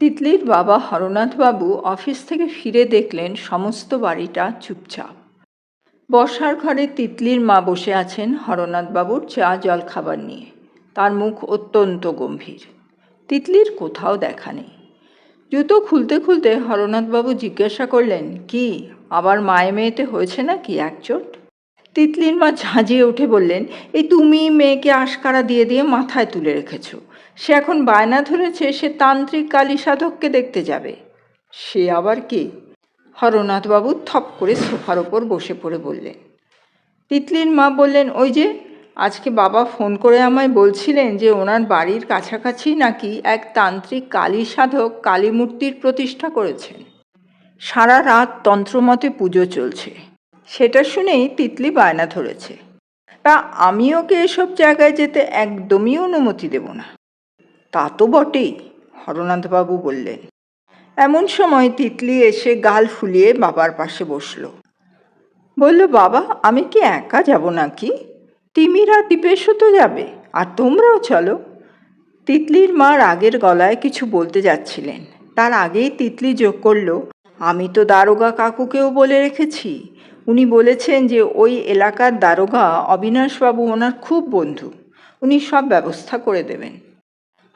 তিতলির বাবা হরনাথবাবু অফিস থেকে ফিরে দেখলেন সমস্ত বাড়িটা চুপচাপ। বসার ঘরে তিতলির মা বসে আছেন হরনাথবাবুর চা জল খাবার নিয়ে। তার মুখ অত্যন্ত গম্ভীর। তিতলির কোথাও দেখা নেই। জুতো খুলতে খুলতে হরনাথবাবু জিজ্ঞাসা করলেন, কি, আবার মায়ে মেয়েতে হয়েছে নাকি একচোট তিতলির মা ঝাঁঝিয়ে উঠে বললেন, এই তুমি মেয়েকে আশকারা দিয়ে দিয়ে মাথায় তুলে রেখেছো। সে এখন বায়না ধরেছে, সে তান্ত্রিক কালী সাধককে দেখতে যাবে। সে আবার কি? হরনাথবাবু থপ করে সোফার ওপর বসে পড়ে বললেন। তিতলির মা বললেন, ওই যে, আজকে বাবা ফোন করে আমায় বলছিলেন যে, ওনার বাড়ির কাছাকাছি নাকি এক তান্ত্রিক কালী সাধক কালী মূর্তির প্রতিষ্ঠা করেছেন। সারা রাত তন্ত্রমতে পুজো চলছে। সেটা শুনেই তিতলি বায়না ধরেছে। তা আমি ওকে এসব জায়গায় যেতে একদমই অনুমতি দেব না? তা তো বটেই, হরনাথবাবু বললেন। এমন সময় তিতলি এসে গাল ফুলিয়ে বাবার পাশে বসল। বলল, বাবা, আমি কি একা যাব নাকি? তিমিরা দীপেশও তো যাবে, আর তোমরাও চলো। তিতলির মা রাগের গলায় কিছু বলতে যাচ্ছিলেন। তার আগেই তিতলি যোগ করল, আমি তো দারোগা কাকুকেও বলে রেখেছি। উনি বলেছেন যে, ওই এলাকার দারোগা অবিনাশবাবু ওনার খুব বন্ধু। উনি সব ব্যবস্থা করে দেবেন।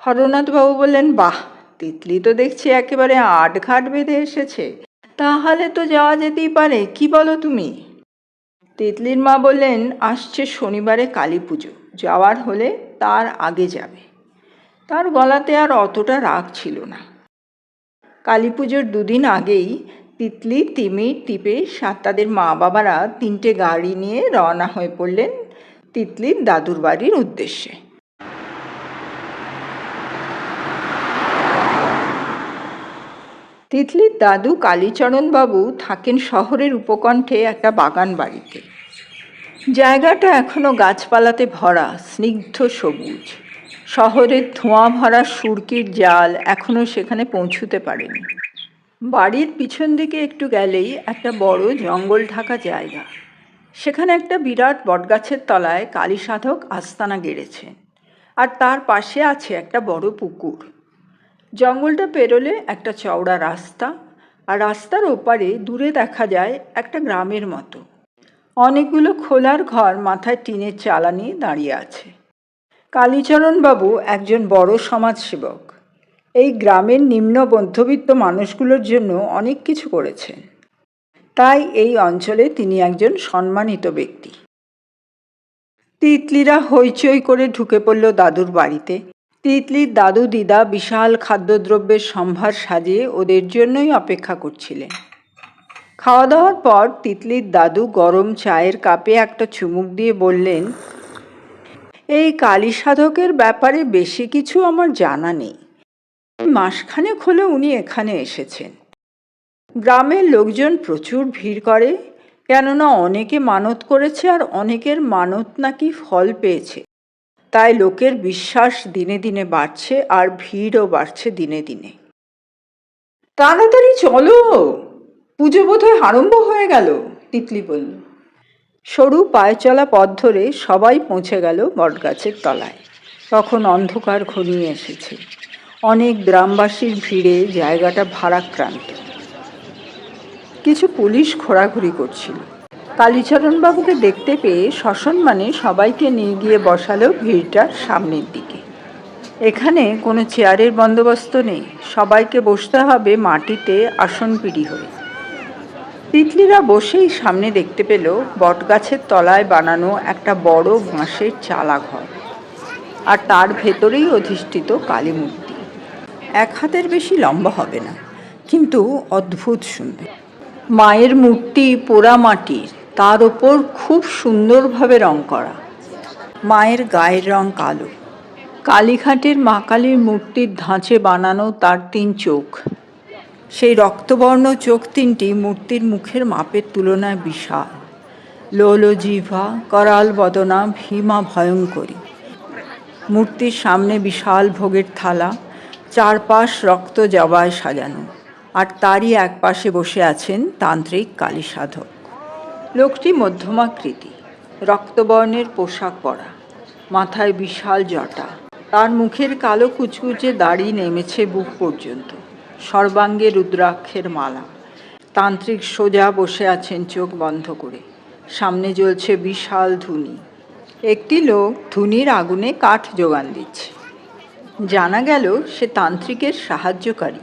হরনাথবাবু বললেন, বাহ, তিতলি তো দেখছি একেবারে আটঘাট বেঁধে এসেছে। তাহলে তো যাওয়া যেতেই পারে, কি বলো তুমি? তিতলির মা বললেন, আসছে শনিবারে কালী পুজো, যাওয়ার হলে তার আগে যাবে। তার গলাতে আর অতটা রাগ ছিল না। কালী পুজোর দুদিন আগেই তিতলি তিমির টিপে সাত তাদের মা বাবারা তিনটে গাড়ি নিয়ে রওনা হয়ে পড়লেন তিতলির দাদুর বাড়ির উদ্দেশ্যে। তিতলির দাদু কালীচরণবাবু থাকেন শহরের উপকণ্ঠে একটা বাগান বাড়িতে। জায়গাটা এখনও গাছপালাতে ভরা, স্নিগ্ধ সবুজ। শহরের ধোঁয়া ভরা সুরকির জাল এখনও সেখানে পৌঁছতে পারেনি। বাড়ির পিছন দিকে একটু গেলেই একটা বড় জঙ্গল ঢাকা জায়গা। সেখানে একটা বিরাট বটগাছের তলায় কালী সাধক আস্তানা গেড়েছেন আর তার পাশে আছে একটা বড় পুকুর। জঙ্গলটা পেরোলে একটা চওড়া রাস্তা, আর রাস্তার ওপারে দূরে দেখা যায় একটা গ্রামের মতো। অনেকগুলো খোলার ঘর মাথায় টিনের চালা নিয়ে দাঁড়িয়ে আছে। কালীচরণবাবু একজন বড় সমাজসেবক। এই গ্রামের নিম্ন মধ্যবিত্ত মানুষগুলোর জন্য অনেক কিছু করেছেন। তাই এই অঞ্চলে তিনি একজন সম্মানিত ব্যক্তি। তিতলিরা হইচই করে ঢুকে পড়ল দাদুর বাড়িতে। তিতলির দাদু দিদা বিশাল খাদ্যদ্রব্যের সম্ভার সাজিয়ে ওদের জন্যই অপেক্ষা করছিলেন। খাওয়া দাওয়ার পর তিতলির দাদু গরম চায়ের কাপে একটা চুমুক দিয়ে বললেন, এই কালী সাধকের ব্যাপারে বেশি কিছু আমার জানা নেই। মাসখানেক হলে উনি এখানে এসেছেন। গ্রামের লোকজন প্রচুর ভিড় করে, কেননা অনেকে মানত করেছে আর অনেকের মানত নাকি ফল পেয়েছে। তাই লোকের বিশ্বাস দিনে দিনে বাড়ছে আর ভিড়ও বাড়ছে দিনে দিনে। তাড়াতাড়ি চলো। পুজো বোধহয় আরম্ভ হয়ে গেল, তিতলি বলল। সরু পায়ে চলা পথ ধরে সবাই পৌঁছে গেল বটগাছের তলায়। তখন অন্ধকার ঘনিয়ে এসেছে। অনেক গ্রামবাসীর ভিড়ে জায়গাটা ভারাক্রান্ত। কিছু পুলিশ ঘোরাঘুরি করছিল। কালীচরণবাবুকে দেখতে পেয়ে মানে সবাইকে নিয়ে গিয়ে বসালো ভিড়টার সামনের দিকে। এখানে কোনো চেয়ারের বন্দোবস্ত নেই। সবাইকে বসতে হবে মাটিতে আসন পিড়ি হয়ে। তিতলিরা বসেই সামনে দেখতে পেল বটগাছের তলায় বানানো একটা বড় বাঁশের চালা ঘর আর তার ভেতরেই অধিষ্ঠিত কালী মূর্তি। এক হাতের বেশি লম্বা হবে না, কিন্তু অদ্ভুত সুন্দর। মায়ের মূর্তি পোড়া মাটির তার ওপর খুব সুন্দরভাবে রং করা। মায়ের গায়ের রং কালো। কালীঘাটের মা কালীর মূর্তির ধাঁচে বানানো তার তিন চোখ। সেই রক্তবর্ণ চোখ তিনটি মূর্তির মুখের মাপের তুলনায় বিশাল। লোল জিভা করাল বদনা, ভীমা ভয়ঙ্করী। মূর্তির সামনে বিশাল ভোগের থালা, চারপাশ রক্ত জবায় সাজানো। আর তারই একপাশে বসে আছেন তান্ত্রিক কালী সাধক লোকটি মধ্যমাকৃতি, রক্তবর্ণের পোশাক পরা, মাথায় বিশাল জটা। তার মুখের কালো কুচকুচে দাড়ি নেমেছে বুক পর্যন্ত, সর্বাঙ্গে রুদ্রাক্ষের মালা। তান্ত্রিক সোজা বসে আছেন চোখ বন্ধ করে, সামনে জ্বলছে বিশাল ধুনি। একটি লোক ধুনির আগুনে কাঠ যোগান দিচ্ছে। জানা গেল সে তান্ত্রিকের সাহায্যকারী।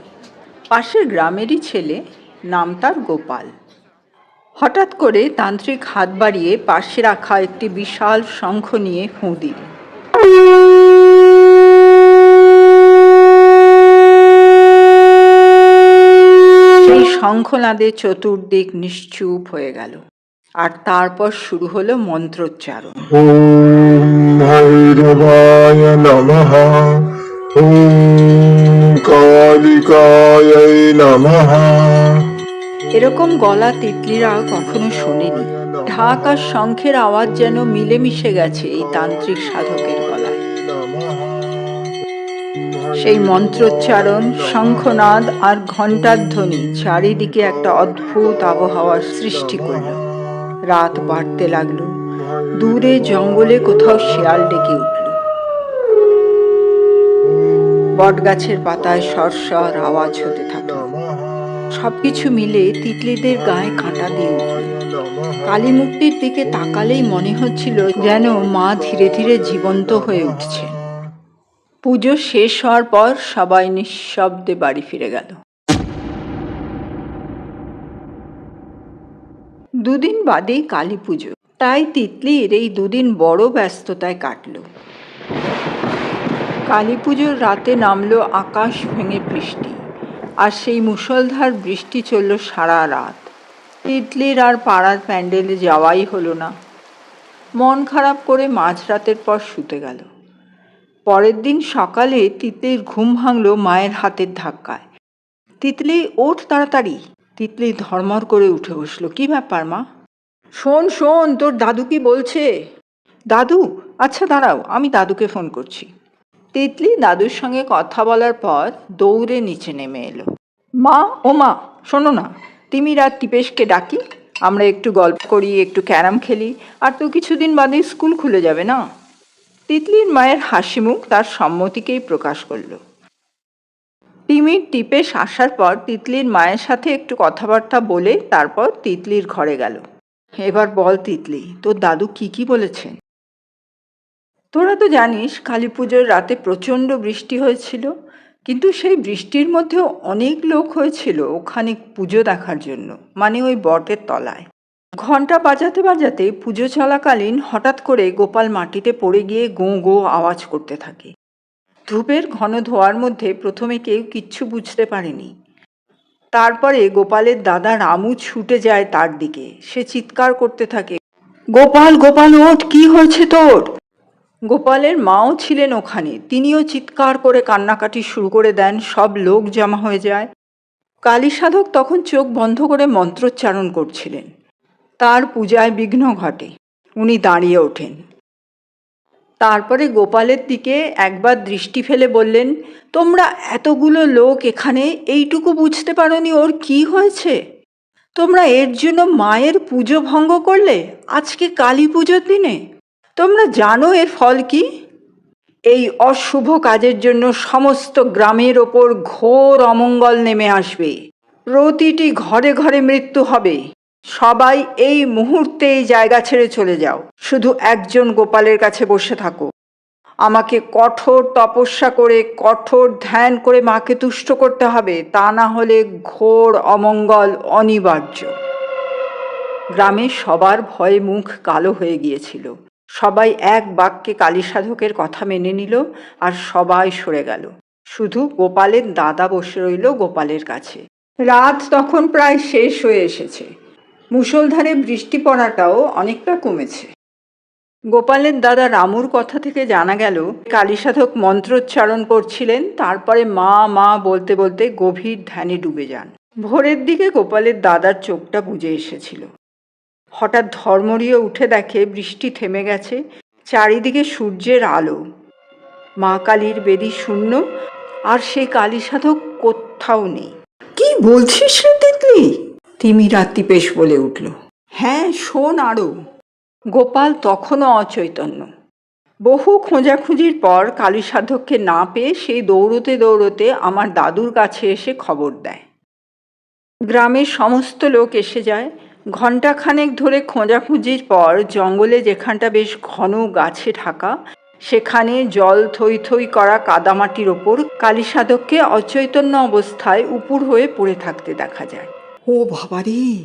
পাশের গ্রামেরই ছেলে, নাম তার গোপাল। হঠাৎ করে তান্ত্রিক হাত বাড়িয়ে পাশে রাখা একটি বিশাল শঙ্খ নিয়ে ফুঁ দিল। সেই শঙ্খনাদে চতুর্দিক নিশ্চুপ হয়ে গেল। আর তারপর শুরু হলো মন্ত্রোচ্চারণ। নমঃ। কালিকায় নমঃ। এরকম গলা তিতলিরা কখনো শোনেনি। ঢাক আর শঙ্খের আওয়াজ যেন মিলেমিশে গেছে এই তান্ত্রিক সাধকের গলায়। সেই মন্ত্রোচ্চারণ, শঙ্খনাদ আর ঘণ্টার ধ্বনি চারিদিকে একটা অদ্ভুত আবহাওয়ার সৃষ্টি করল। রাত বাড়তে লাগল। দূরে জঙ্গলে কোথাও শিয়াল ডেকে উঠল। বটগাছের পাতায় সরসর আওয়াজ হতে থাকল। সবকিছু মিলে তিতলিদের গায়ে কাঁটা দিয়ে উঠল। কালী মূর্তির দিকে তাকালেই মনে হচ্ছিল যেন মা ধীরে ধীরে জীবন্ত হয়ে উঠছে। পুজো শেষ হওয়ার পর সবাই নিঃশব্দে বাড়ি ফিরে গেল। দুদিন বাদেই কালী পুজো। তাই তিতলির এই দুদিন বড় ব্যস্ততায় কাটলো। কালী পুজোর রাতে নামলো আকাশ ভেঙে বৃষ্টি। আর সেই মুষলধার বৃষ্টি চলল সারা রাত। তিতলির আর পাড়ার প্যান্ডেলে যাওয়াই হলো না। মন খারাপ করে মাঝরাতের পর শুতে গেল। পরের দিন সকালে তিতলির ঘুম ভাঙল মায়ের হাতের ধাক্কায়। তিতলি, ওঠ তাড়াতাড়ি। তিতলি ধর্মর করে উঠে বসল। কি ব্যাপার মা? শোন শোন, তোর দাদু কি বলছে? দাদু আচ্ছা দাঁড়াও, আমি দাদুকে ফোন করছি। তিতলি দাদুর সঙ্গে কথা বলার পর দৌড়ে নিচে নেমে এলো। মা, ও মা, শোনো না তিমির আর টিপেশকে ডাকি, আমরা একটু গল্প করি, একটু ক্যারাম খেলি, আর তো কিছুদিন বাদে স্কুল খুলে যাবে না? তিতলির মায়ের হাসি মুখ তার সম্মতিকেই প্রকাশ করল। তিমির টিপেশ আসার পর তিতলির মায়ের সাথে একটু কথাবার্তা বলে তারপর তিতলির ঘরে গেল। এবার বল তিতলি, তোর দাদু কি কি বলেছেন? তোরা তো জানিস কালী পুজোর রাতে প্রচণ্ড বৃষ্টি হয়েছিল, কিন্তু সেই বৃষ্টির মধ্যেও অনেক লোক হয়েছিল ওখানে পুজো দেখার জন্য মানে ওই বটের তলায়। ঘণ্টা বাজাতে বাজাতে পুজো চলাকালীন হঠাৎ করে গোপাল মাটিতে পড়ে গিয়ে গো গো আওয়াজ করতে থাকে। ধূপের ঘন ধোয়ার মধ্যে প্রথমে কেউ কিচ্ছু বুঝতে পারেনি। তারপরে গোপালের দাদা রামু ছুটে যায় তার দিকে, সে চিৎকার করতে থাকে, গোপাল গোপাল, ওঠ, কি হয়েছে তোর? গোপালের মাও ছিলেন ওখানে। তিনিও চিৎকার করে কান্নাকাটি শুরু করে দেন, সব লোক জমা হয়ে যায়। কালী সাধক তখন চোখ বন্ধ করে মন্ত্রোচ্চারণ করছিলেন। তার পূজায় বিঘ্ন ঘটে। উনি দাঁড়িয়ে ওঠেন। তারপরে গোপালের দিকে একবার দৃষ্টি ফেলে বললেন, তোমরা এতগুলো লোক এখানে, এইটুকু বুঝতে পারোনি ওর কি হয়েছে? তোমরা এর জন্য মায়ের পুজো ভঙ্গ করলে? আজকে কালী পুজোর দিনে? তোমরা জানো এর ফল কি? এই অশুভ কাজের জন্য সমস্ত গ্রামের ওপর ঘোর অমঙ্গল নেমে আসবে। প্রতিটি ঘরে ঘরে মৃত্যু হবে। সবাই এই মুহূর্তে এই জায়গা ছেড়ে চলে যাও। শুধু একজন গোপালের কাছে বসে থাকো। আমাকে কঠোর তপস্যা করে, কঠোর ধ্যান করে মাকে তুষ্ট করতে হবে। তা না হলে ঘোর অমঙ্গল অনিবার্য। গ্রামে সবার ভয়ে মুখ কালো হয়ে গিয়েছিল। সবাই এক বাক্যে কালী সাধকের কথা মেনে নিল আর সবাই সরে গেল। শুধু গোপালের দাদা বসে রইল গোপালের কাছে। রাত তখন প্রায় শেষ হয়ে এসেছে। মুষলধারে বৃষ্টি পড়াটাও অনেকটা কমেছে। গোপালের দাদা রামুর কথা থেকে জানা গেল কালী সাধক মন্ত্রোচ্চারণ করছিলেন, তারপরে মা মা বলতে বলতে গভীর ধ্যানে ডুবে যান। ভোরের দিকে গোপালের দাদার চোখটা বুঝে এসেছিল। হঠাৎ ধর্মরিয়ে উঠে দেখে বৃষ্টি থেমে গেছে। চারিদিকে সূর্যের আলো। মা কালীর বেদি শূন্য আর সেই কালী সাধক কোথাও নেই। কি বলছিস রে তিতলি? তিমি রাত্রিপেশ বলে উঠল। হ্যাঁ শোন আরও। গোপাল তখনও অচৈতন্য। বহু খোঁজাখুঁজির পর কালী সাধককে না পেয়ে সেই দৌড়তে দৌড়তে আমার দাদুর কাছে এসে খবর দেয়। গ্রামের সমস্ত লোক এসে যায়। ঘণ্টাখানেক ধরে খোঁজাখুঁজির পর জঙ্গলে যেখানটা বেশ ঘন গাছে ঢাকা সেখানে জল থই থই করা কাদামাটির ওপর কালী সাধককে অচৈতন্য অবস্থায় উপুর হয়ে পড়ে থাকতে দেখা যায়। ও বাবারে!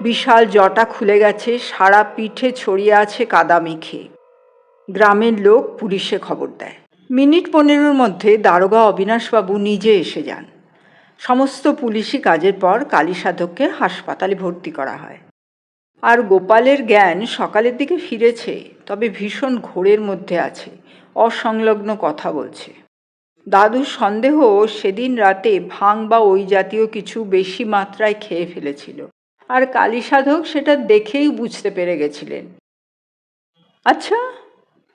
বিশাল জটা খুলে গেছে সারা পিঠে ছড়িয়ে আছে কাদা মেখে। গ্রামের লোক পুলিশে খবর দেয়। মিনিট পনেরোর মধ্যে দারোগা অবিনাশবাবু নিজে এসে যান। সমস্ত পুলিশি কাজের পর কালী সাধককে হাসপাতালে ভর্তি করা হয়। আর গোপালের জ্ঞান সকালের দিকে ফিরেছে, তবে ভীষণ ঘোরের মধ্যে আছে, অসংলগ্ন কথা বলছে। দাদুর সন্দেহ সেদিন রাতে ভাং বা ওই জাতীয় কিছু বেশি মাত্রায় খেয়ে ফেলেছিল। আর কালী সাধক সেটা দেখেই বুঝতে পেরে গেছিলেন। আচ্ছা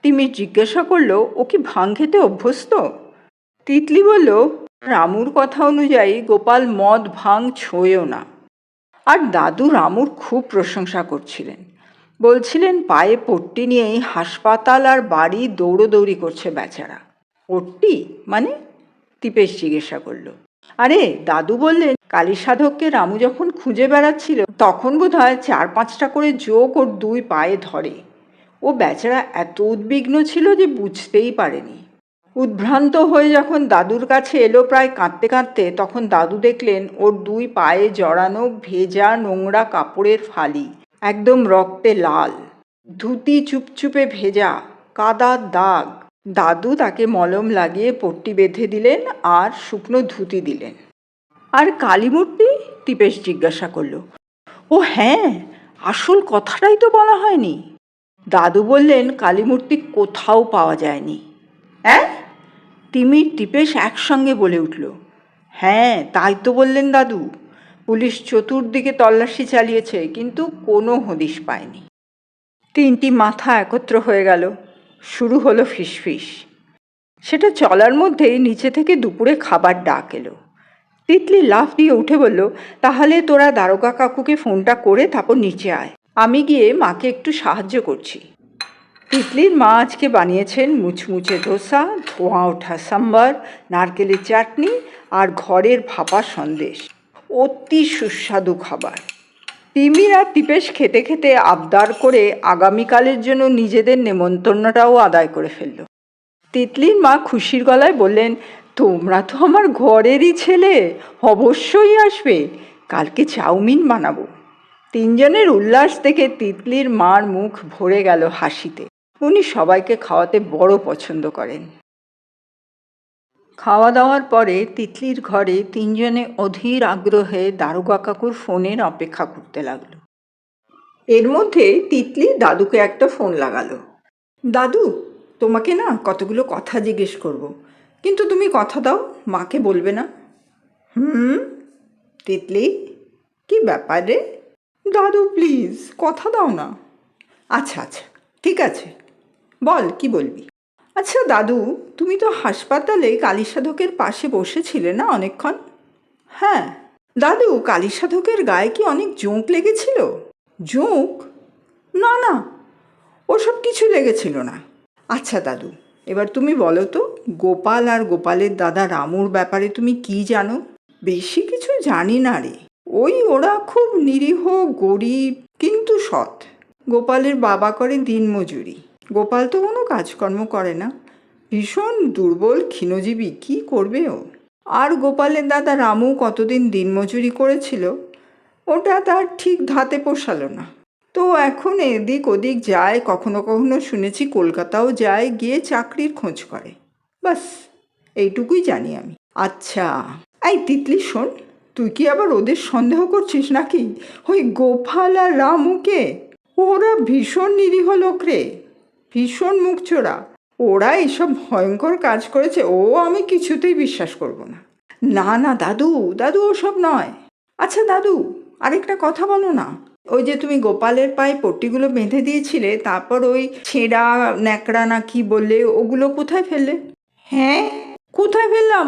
তিমি জিজ্ঞাসা করল, ও কি ভাং খেতে অভ্যস্ত? তিতলি বলল রামুর কথা অনুযায়ী গোপাল মদ ভাং ছোঁয়েও না। আর দাদু রামুর খুব প্রশংসা করছিলেন। বলছিলেন পায়ে পট্টি নিয়েই হাসপাতাল আর বাড়ি দৌড়োদৌড়ি করছে বেচারা। পট্টি? মানে? তিপেশ জিজ্ঞাসা করল। আরে, দাদু বললেন কালী সাধককে রামু যখন খুঁজে বেড়াচ্ছিল, তখন বোধ হয় চার পাঁচটা করে যোগ ওর দুই পায়ে ধরে। ও বেচারা এত উদ্বিগ্ন ছিল যে বুঝতেই পারেনি। উদ্ভ্রান্ত হয়ে যখন দাদুর কাছে এলো প্রায় কাঁদতে কাঁদতে, তখন দাদু দেখলেন ওর দুই পায়ে জড়ানো ভেজা নোংরা কাপড়ের ফালি, একদম রক্তে লাল। ধুতি চুপচুপে ভেজা কাদার দাগ। দাদু তাকে মলম লাগিয়ে পট্টি বেঁধে দিলেন আর শুকনো ধুতি দিলেন। আর কালীমূর্তি? তিপেশ জিজ্ঞাসা করল। ও হ্যাঁ আসল কথাটাই তো বলা হয়নি। দাদু বললেন, কালীমূর্তি কোথাও পাওয়া যায়নি। হ্যাঁ তিমির টিপেশ একসঙ্গে বলে উঠল হ্যাঁ তাই তো বললেন দাদু। পুলিশ চতুর্দিকে তল্লাশি চালিয়েছে, কিন্তু কোনো হদিশ পায়নি। তিনটি মাথা একত্র হয়ে গেল, শুরু হলো ফিসফিস। সেটা চলার মধ্যেই নিচে থেকে দুপুরে খাবার ডাক এলো। তিতলি লাফ দিয়ে উঠে বলল, তাহলে তোরা দারোগা কাকুকে ফোনটা করে তারপর নিচে আয়। আমি গিয়ে মাকে একটু সাহায্য করছি। তিতলির মা আজকে বানিয়েছেন মুচমুচে ধোসা, ধোঁয়া ওঠা সাম্বার, নারকেলের চাটনি আর ঘরের ভাপা সন্দেশ। অতি সুস্বাদু খাবার। তিমির আর তিপেশ খেতে খেতে আবদার করে আগামীকালের জন্য নিজেদের নেমন্তন্নটাও আদায় করে ফেলল। তিতলির মা খুশির গলায় বললেন, তোমরা তো আমার ঘরেরই ছেলে, অবশ্যই আসবে, কালকে চাউমিন বানাবো। তিনজনের উল্লাস দেখে তিতলির মার মুখ ভরে গেল হাসিতে। উনি সবাইকে খাওয়াতে বড় পছন্দ করেন। খাওয়া দাওয়ার পরে তিতলির ঘরে তিনজনে অধীর আগ্রহে দারোগা কাকুর ফোনের অপেক্ষা করতে লাগল। এর মধ্যে তিতলি দাদুকে একটা ফোন লাগালো। দাদু, তোমাকে না কতগুলো কথা জিজ্ঞেস করব। কিন্তু তুমি কথা দাও, মাকে বলবে না। হুম, তিতলি? কি ব্যাপার দাদু, প্লিজ, কথা দাও না। আচ্ছা আচ্ছা ঠিক আছে। বল, কি বলবি? আচ্ছা দাদু, তুমি তো হাসপাতালে কালী সাধকের পাশে বসেছিলে না অনেকক্ষণ? হ্যাঁ। দাদু কালী সাধকের গায়ে কি অনেক জোঁক লেগেছিল? জোঁক? না না, ওসব কিছু লেগেছিল না। আচ্ছা দাদু, এবার তুমি বলো তো, গোপাল আর গোপালের দাদা রামুর ব্যাপারে তুমি কি জানো? বেশি কিছু জানি না রে। ওই ওরা খুব নিরীহ, গরিব, কিন্তু সৎ। গোপালের বাবা করে দিনমজুরি। গোপাল তো কোনো কাজকর্ম করে না। ভীষণ দুর্বল, ক্ষীণজীবী, কি করবে ও? আর গোপালের দাদা রামু কতদিন দিনমজুরি করেছিল, ওটা তার ঠিক ধাতে পোষালো না। তো এখন এদিক ওদিক যায়, কখনো কখনো শুনেছি কলকাতাও যায়, গিয়ে চাকরির খোঁজ করে। বাস, এইটুকুই জানি আমি। আচ্ছা এই তিতলি শোন, তুই কি আবার ওদের সন্দেহ করছিস নাকি? ওই গোপাল আর রামুকে? ওরা ভীষণ নিরীহ লোক রে। ভীষণ মুখচোরা ওরা এইসব ভয়ঙ্কর কাজ করেছে, ও আমি কিছুতেই বিশ্বাস করব না। না না, দাদু দাদু ওসব নয়। আচ্ছা দাদু, আরেকটা কথা বলো না। ওই যে তুমি গোপালের পায়ে পট্টিগুলো বেঁধে দিয়েছিলে, তারপর ওই ছেঁড়া, ন্যাকড়া না কি বললে, ওগুলো কোথায় ফেললে? হ্যাঁ কোথায় ফেললাম?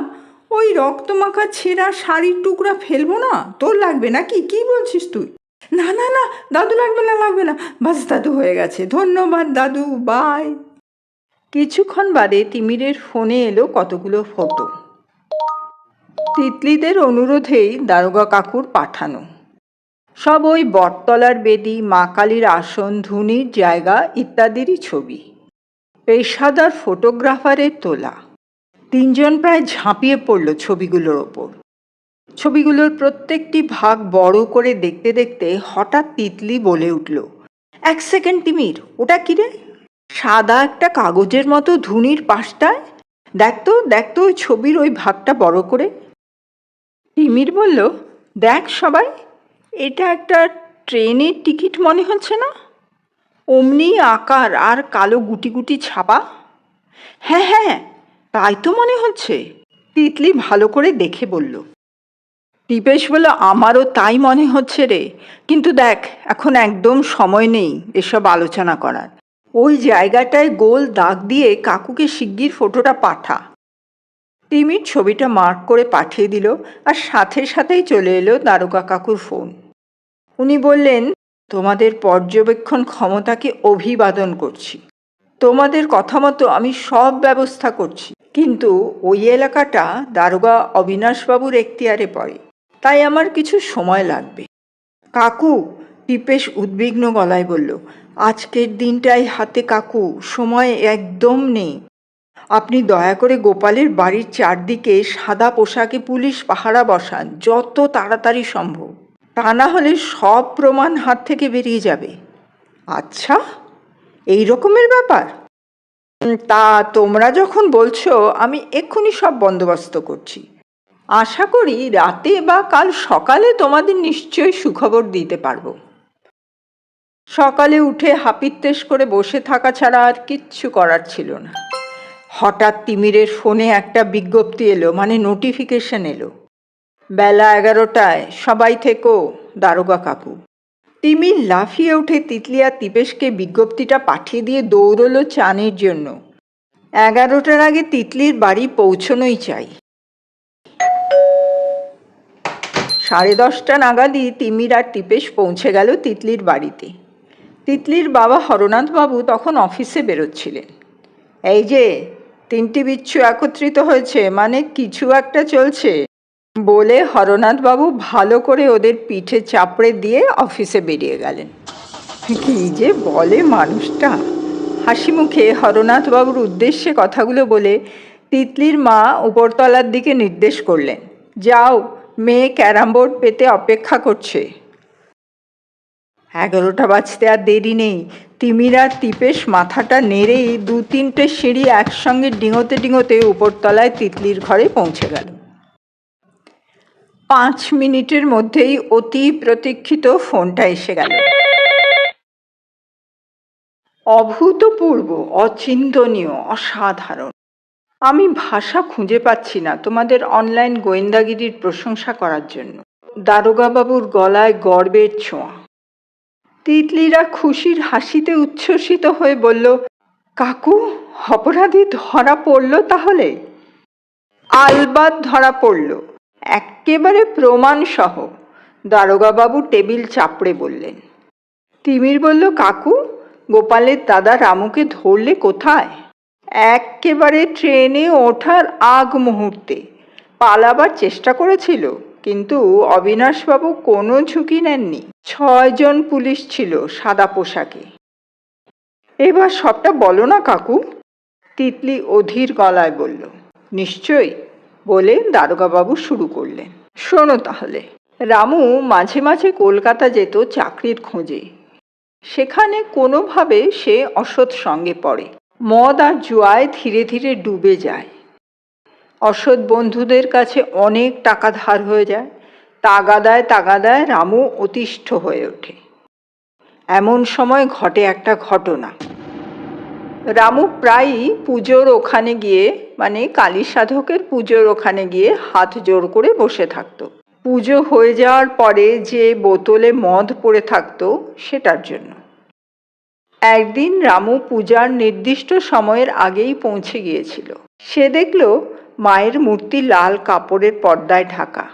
ওই রক্তমাখা ছেঁড়া শাড়ির টুকরা ফেলব না? তোর লাগবে নাকি? কি বলছিস তুই? না না না, দাদু লাগবে না লাগবে না। বাস দাদু হয়ে গেছে। ধন্যবাদ, দাদু, বাই। কিছুক্ষণ বাদে তিমিরের ফোনে এলো কতগুলো ফটো। তিতলিদের অনুরোধেই দারোগা কাকুর পাঠানো। সব ওই বটতলার বেদি, মা কালীর আসন, ধুনির জায়গা ইত্যাদিরই ছবি। পেশাদার ফটোগ্রাফারের তোলা। তিনজন প্রায় ঝাঁপিয়ে পড়ল ছবিগুলোর ওপর। ছবিগুলোর প্রত্যেকটি ভাগ বড় করে দেখতে দেখতে হঠাৎ তিতলি বলে উঠল। এক সেকেন্ড, তিমির, ওটা কি রে? সাদা একটা কাগজের মতো ধুনির পাশটায়? দেখতো দেখতো ওই ছবির ওই ভাগটা বড় করে। তিমির বলল, দেখ সবাই, এটা একটা ট্রেনের টিকিট মনে হচ্ছে না? অমনি আকার আর কালো গুটি গুটি ছাপা। হ্যাঁ হ্যাঁ তাই তো মনে হচ্ছে। তিতলি ভালো করে দেখে বলল দীপেশ বলল আমারও তাই মনে হচ্ছে রে। কিন্তু দেখ, এখন একদম সময় নেই এসব আলোচনা করার। ওই জায়গাটায় গোল দাগ দিয়ে কাকুকে শিগগির ফটোটা পাঠা। তিমির ছবিটা মার্ক করে পাঠিয়ে দিল আর সাথে সাথেই চলে এলো দারোগা কাকুর ফোন। উনি বললেন, তোমাদের পর্যবেক্ষণ ক্ষমতাকে অভিবাদন করছি। তোমাদের কথা মতো আমি সব ব্যবস্থা করছি। কিন্তু ওই এলাকাটা দারোগা অবিনাশবাবুর এখতিয়ারে পড়ে। তাই আমার কিছু সময় লাগবে। কাকু টিপেশ উদ্বিগ্ন গলায় বলল, আজকের দিনটাই হাতে কাকু, সময় একদম নেই। আপনি দয়া করে গোপালের বাড়ির চারদিকে সাদা পোশাকে পুলিশ পাহারা বসান, যত তাড়াতাড়ি সম্ভব। তা না হলে সব প্রমাণ হাত থেকে বেরিয়ে যাবে। আচ্ছা এই রকমের ব্যাপার। তা তোমরা যখন বলছো, আমি এক্ষুনি সব বন্দোবস্ত করছি। আশা করি রাতে বা কাল সকালে তোমাদের নিশ্চয়ই সুখবর দিতে পারব। সকালে উঠে হাপিত্তেশ করে বসে থাকা ছাড়া আর কিচ্ছু করার ছিল না। হঠাৎ তিমিরের ফোনে একটা বিজ্ঞপ্তি এলো মানে নোটিফিকেশন এলো। বেলা এগারোটায়, সবাই থেকো, দারোগা কাকু। তিমির লাফিয়ে উঠে তিতলিয়া তিপেশকে বিজ্ঞপ্তিটা পাঠিয়ে দিয়ে দৌড়লো চানের জন্য। এগারোটার আগে তিতলির বাড়ি পৌঁছনোই চাই। সাড়ে দশটা নাগাদই তিমির আর টিপেশ পৌঁছে গেল তিতলির বাড়িতে। তিতলির বাবা হরনাথবাবু তখন অফিসে বেরোচ্ছিলেন। এই যে, তিনটি বিচ্ছু একত্রিত হয়েছে মানে কিছু একটা চলছে। বলে হরনাথবাবু ভালো করে ওদের পিঠে চাপড়ে দিয়ে অফিসে বেরিয়ে গেলেন। কি যে বলে মানুষটা। হাসি মুখে হরনাথবাবুর উদ্দেশ্যে কথাগুলো বলে তিতলির মা উপরতলার দিকে নির্দেশ করলেন, যাও মেয়ে ক্যারাম বোর্ড পেতে অপেক্ষা করছে। এগারোটা বাজতে আর দেরি নেই। তিমিরা, তিপেশ মাথাটা নেড়েই দু তিনটে সিঁড়ি একসঙ্গে ডিঙোতে ডিঙোতে উপরতলায় তিতলির ঘরে পৌঁছে গেল। পাঁচ মিনিটের মধ্যেই অতি প্রতীক্ষিত ফোনটা এসে গেল। অভূতপূর্ব, অচিন্তনীয়, অসাধারণ। আমি ভাষা খুঁজে পাচ্ছি না তোমাদের অনলাইন গোয়েন্দাগিরির প্রশংসা করার জন্য। দারোগাবাবুর গলায় গর্বের ছোঁয়া। তিতলিরা খুশির হাসিতে উচ্ছ্বসিত হয়ে বলল, কাকু, অপরাধী ধরা পড়ল তাহলে? আলবাদ ধরা পড়ল, এক্কেবারে প্রমাণ সহ দারোগাবাবু টেবিল চাপড়ে বললেন। তিমির বলল, কাকু, গোপালের দাদা রামুকে ধরলে কোথায়? এক্কেবারে ট্রেনে ওঠার আগ মুহূর্তে। পালাবার চেষ্টা করেছিল, কিন্তু অবিনাশবাবু কোনো ঝুঁকি নেননি। ছয়জন পুলিশ ছিল সাদা পোশাকে। এবার সবটা বলো না, কাকু। তিতলি অধীর গলায় বলল, নিশ্চয়ই, বলে দারোগাবাবু শুরু করলেন। শোনো তাহলে। রামু মাঝে মাঝে কলকাতা যেত চাকরির খোঁজে। সেখানে কোনোভাবে সে অসৎ সঙ্গে পড়ে। মদ আর জুয়ায় ধীরে ধীরে ডুবে যায়। অসৎ বন্ধুদের কাছে অনেক টাকা ধার হয়ে যায়। তাগাদায় তাগাদায় রামু অতিষ্ঠ হয়ে ওঠে। এমন সময় ঘটে একটা ঘটনা। রামু প্রায়ই পুজোর ওখানে গিয়ে মানে কালী সাধকের পুজোর ওখানে গিয়ে হাত জোর করে বসে থাকতো। পুজো হয়ে যাওয়ার পরে যে বোতলে মদ পড়ে থাকতো, সেটার জন্য। একদিন রামু পূজার নির্দিষ্ট সময়ের আগেই পৌঁছে গিয়েছিল। সে দেখল মায়ের মূর্তি লাল কাপড়ের পর্দায় ঢাকা।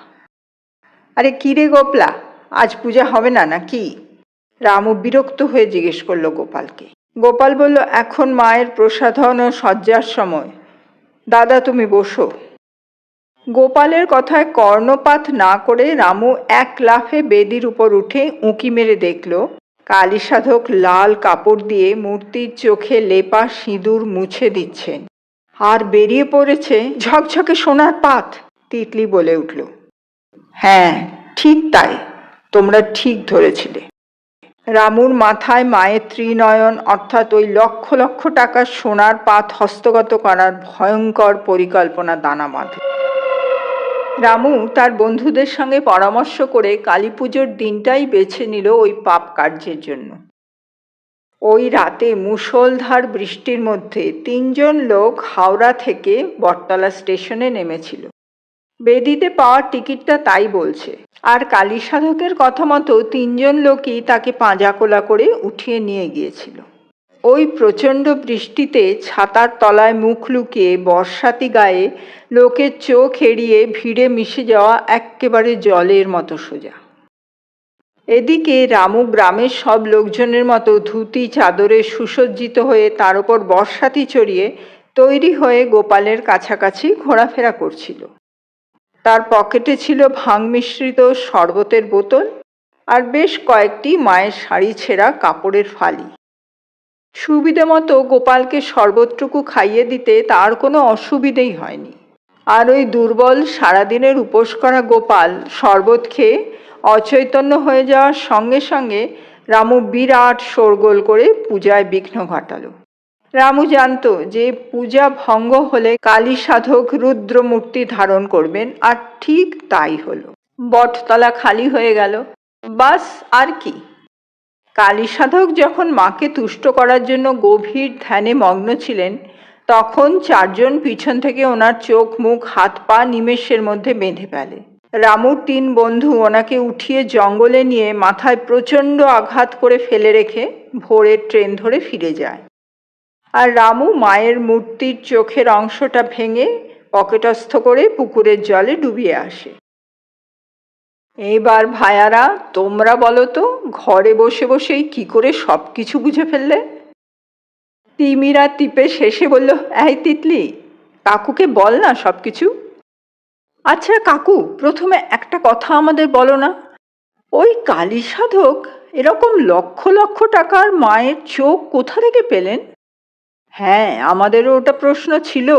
আরে কিরে গোপলা, আজ পূজা হবে না নাকি? রামু বিরক্ত হয়ে জিজ্ঞেস করল গোপালকে। গোপাল বলল, এখন মায়ের প্রসাধন ও শয্যার সময়। দাদা, তুমি বসো। গোপালের কথায় কর্ণপাত না করে রামু এক লাফে বেদির উপর উঠে উঁকি মেরে দেখল কালী সাধক লাল কাপড় দিয়ে মূর্তির চোখে লেপা সিঁদুর মুছে দিচ্ছেন। আর বেরিয়ে পড়েছে ঝকঝকে সোনার পাত, তিতলি বলে উঠল। হ্যাঁ ঠিক তাই, তোমরা ঠিক ধরেছিলে। রামুর মাথায় মায়ের ত্রিনয়ন অর্থাৎ ওই লক্ষ লক্ষ টাকার সোনার পাত হস্তগত করার ভয়ঙ্কর পরিকল্পনা দানা বাঁধল রামু তার বন্ধুদের সঙ্গে পরামর্শ করে কালী পুজোর দিনটাই বেছে নিল ওই পাপ কার্যের জন্য। ওই রাতে মুষলধার বৃষ্টির মধ্যে তিনজন লোক হাওড়া থেকে বটতলা স্টেশনে নেমেছিল। বেদিতে পাওয়ার টিকিটটা তাই বলছে। আর কালী সাধকের কথা মতো তিনজন লোকই তাকে পাঁজাকোলা করে উঠিয়ে নিয়ে গিয়েছিল। ওই প্রচণ্ড বৃষ্টিতে ছাতার তলায় মুখ লুকিয়ে বর্ষাতি গায়ে লোকের চোখ এড়িয়ে ভিড়ে মিশে যাওয়া এক্কেবারে জলের মতো সোজা। এদিকে রামু গ্রামের সব লোকজনের মতো ধুতি, চাদরে সুসজ্জিত হয়ে তার ওপর বর্ষাতি চড়িয়ে তৈরি হয়ে গোপালের কাছাকাছি ঘোরাফেরা করছিল। তার পকেটে ছিল ভাং মিশ্রিত শরবতের বোতল আর বেশ কয়েকটি মায়ের শাড়ি ছেঁড়া কাপড়ের ফালি। সুবিধে মতো গোপালকে শরবতটুকু খাইয়ে দিতে তার কোনো অসুবিধেই হয়নি। আর ওই দুর্বল, সারাদিনের উপোস করা গোপাল শরবত খেয়ে অচৈতন্য হয়ে যাওয়ার সঙ্গে সঙ্গে রামু বিরাট শোরগোল করে পূজায় বিঘ্ন ঘটালো। রামু জানতো যে পূজা ভঙ্গ হলে কালী সাধক রুদ্র মূর্তি ধারণ করবেন আর ঠিক তাই হলো। বটতলা খালি হয়ে গেল। বাস আর কি? কালী সাধক যখন মাকে তুষ্ট করার জন্য গভীর ধ্যানে মগ্ন ছিলেন, তখন চারজন পিছন থেকে ওনার চোখ, মুখ, হাত, পা নিমেষের মধ্যে বেঁধে ফেলে। রামুর তিন বন্ধু ওনাকে উঠিয়ে জঙ্গলে নিয়ে মাথায় প্রচণ্ড আঘাত করে ফেলে রেখে ভোরের ট্রেন ধরে ফিরে যায়। আর রামু মায়ের মূর্তির চোখের অংশটা ভেঙে পকেটস্থ করে পুকুরের জলে ডুবিয়ে আসে। এইবার ভায়ারা তোমরা বলো তো, ঘরে বসে বসেই কি করে সব কিছু বুঝে ফেললে? তিমিরা টিপে শেষে বলল, এই তিতলি, কাকুকে বল না সব কিছু আচ্ছা কাকু, প্রথমে একটা কথা আমাদের বলো না। ওই কালী সাধক এরকম লক্ষ লক্ষ টাকার মায়ের চোখ কোথা থেকে পেলেন? হ্যাঁ আমাদেরও ওটা প্রশ্ন ছিল,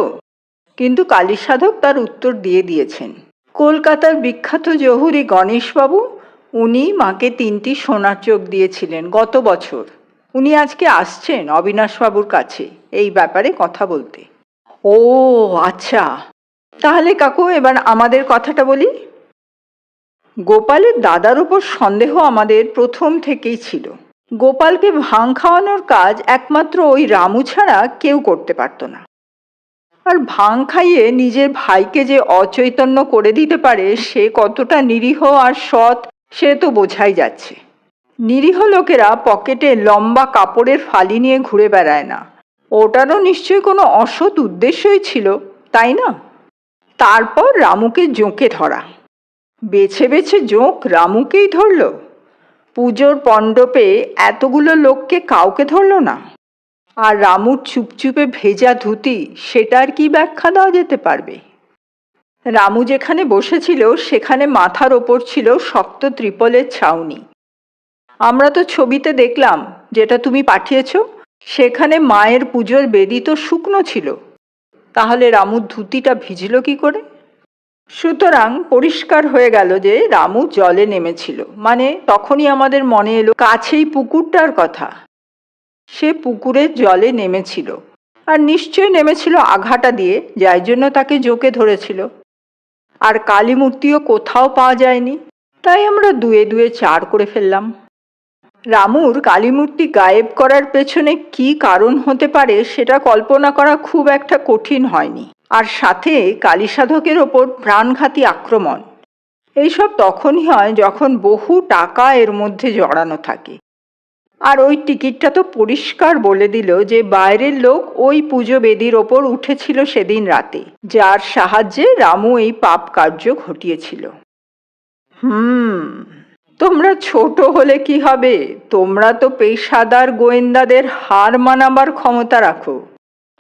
কিন্তু কালী সাধক তার উত্তর দিয়ে দিয়েছেন। কলকাতার বিখ্যাত জহুরি গণেশবাবু, উনি মাকে তিনটি সোনার চোখ দিয়েছিলেন গত বছর। উনি আজকে আসছেন অবিনাশবাবুর কাছে এই ব্যাপারে কথা বলতে। ও আচ্ছা। তাহলে কাকু, এবার আমাদের কথাটা বলি। গোপালের দাদার উপর সন্দেহ আমাদের প্রথম থেকেই ছিল। গোপালকে ভাং খাওয়ানোর কাজ একমাত্র ওই রামু ছাড়া কেউ করতে পারত না। আর ভাং খাইয়ে নিজের ভাইকে যে অচৈতন্য করে দিতে পারে, সে কতটা নিরীহ আর সৎ, সে তো বোঝাই যাচ্ছে। নিরীহ লোকেরা পকেটে লম্বা কাপড়ের ফালি নিয়ে ঘুরে বেড়ায় না। ওটারও নিশ্চয়ই কোনো অসৎ উদ্দেশ্যই ছিল, তাই না? তারপর রামুকে জোঁকে ধরা। বেছে বেছে জোঁক রামুকেই ধরলো। পুজোর পণ্ডপে এতগুলো লোককে কাউকে ধরলো না। আর রামুর চুপচুপে ভেজা ধুতি, সেটার কি ব্যাখ্যা দেওয়া যেতে পারবে? রামু যেখানে বসেছিল, সেখানে মাথার ওপর ছিল শক্ত ত্রিপলের ছাউনি। আমরা তো ছবিতে দেখলাম, যেটা তুমি পাঠিয়েছ, সেখানে মায়ের পুজোর বেদি তো শুকনো ছিল। তাহলে রামুর ধুতিটা ভিজল কি করে? সুতরাং পরিষ্কার হয়ে গেল যে রামু জলে নেমেছিল। মানে তখনই আমাদের মনে এলো, কাছেই পুকুরটার কথা। সে পুকুরের জলে নেমেছিল আর নিশ্চয় নেমেছিল আঘাটা দিয়ে যার জন্য তাকে জোকে ধরেছিল। আর কালী মূর্তিও কোথাও পাওয়া যায়নি, তাই আমরা দুয়ে দুয়ে চার করে ফেললাম। রামুর কালীমূর্তি গায়েব করার পেছনে কি কারণ হতে পারে সেটা কল্পনা করা খুব একটা কঠিন হয়নি। আর সাথে কালী সাধকের ওপর প্রাণঘাতী আক্রমণ। এইসব তখনই হয় যখন বহু টাকা এর মধ্যে জড়ানো থাকে। আর ওই টিকিটটা তো পরিষ্কার বলে দিল যে বাইরের লোক ওই পুজো বেদির ওপর উঠেছিল সেদিন রাতে, যার সাহায্যে রামু এই পাপ কার্য ঘটিয়েছিল। হুম, তোমরা ছোট হলে কি হবে? তোমরা তো পেশাদার গোয়েন্দাদের হার মানাবার ক্ষমতা রাখো।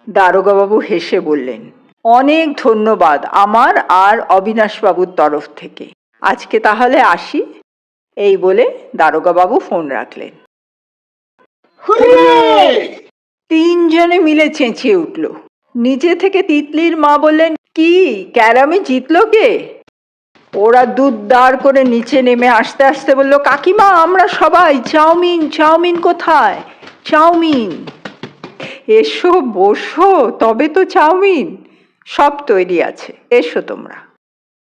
দারোগাবাবু হেসে বললেন, অনেক ধন্যবাদ আমার আর অবিনাশবাবুর তরফ থেকে। আজকে তাহলে আসি? এই বলে দারোগাবাবু ফোন রাখলেন। তিনজনে মিলে চেঁচিয়ে উঠল। নিচে থেকে তিতলির মা বললেন, কি, ক্যারামে জিতলো কে? ওরা দুধ দাঁড় করে নিচে নেমে আসতে আসতে বলল, কাকিমা, আমরা সবাই, চাউমিন চাউমিন কোথায়? চাউমিন! এসো, বসো, তবে তো চাউমিন। সব তৈরি আছে, এসো তোমরা।